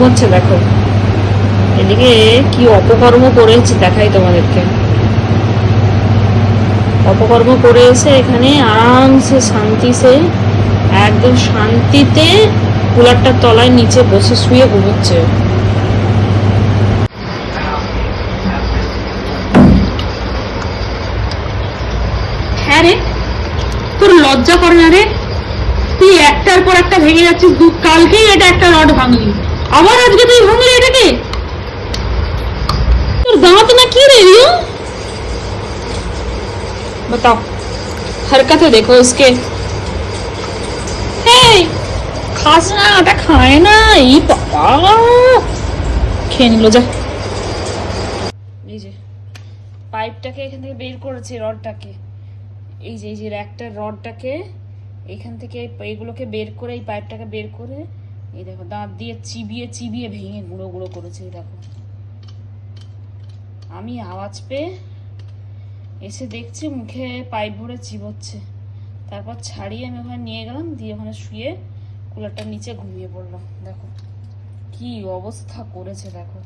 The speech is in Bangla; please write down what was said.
ঘুমোচ্ছে দেখো। এদিকে কি অপকর্ম করেছে দেখাই তোমাদেরকে। অপকর্ম করে এসে এখানে আরামসে শান্তি সে একদম শান্তিতে কুলারটার তলায় নিচে বসে শুয়ে ঘুমোচ্ছে। হ্যাঁ তোর লজ্জা করে না রে? তুই একটার পর একটা ভেঙে যাচ্ছিস কালকেই এটা একটা রড ভাঙলি। আবার আজকে তুই ভাঙলি এটাকে তোর দাঁত না কি রে রিও बताओ हरकतें देखो इसके এই খাস না ওটা খায় না এই বাবা খেয়ে নিল যা এই যে পাইপটাকে এখান থেকে বের করেছি রডটাকে এই যে এই যে একটা রডটাকে এখান থেকে এইগুলোকে বের করে এই পাইপটাকে বের করে এই দেখো, দাঁত দিয়ে চিবিয়ে চিবিয়ে ভেঙে গুঁড়ো গুঁড়ো করেছে, এই দেখো। আমি আওয়াজ পেয়ে এসে দেখছি মুখে পাইপ ভরে চিবোচ্ছে। তারপর ছাড়িয়ে আমি ওখানে নিয়ে গেলাম, দিয়ে ওখানে শুয়ে কুলারটার নিচে ঘুমিয়ে পড়লাম, দেখো। কি অবস্থা করেছে, দেখো।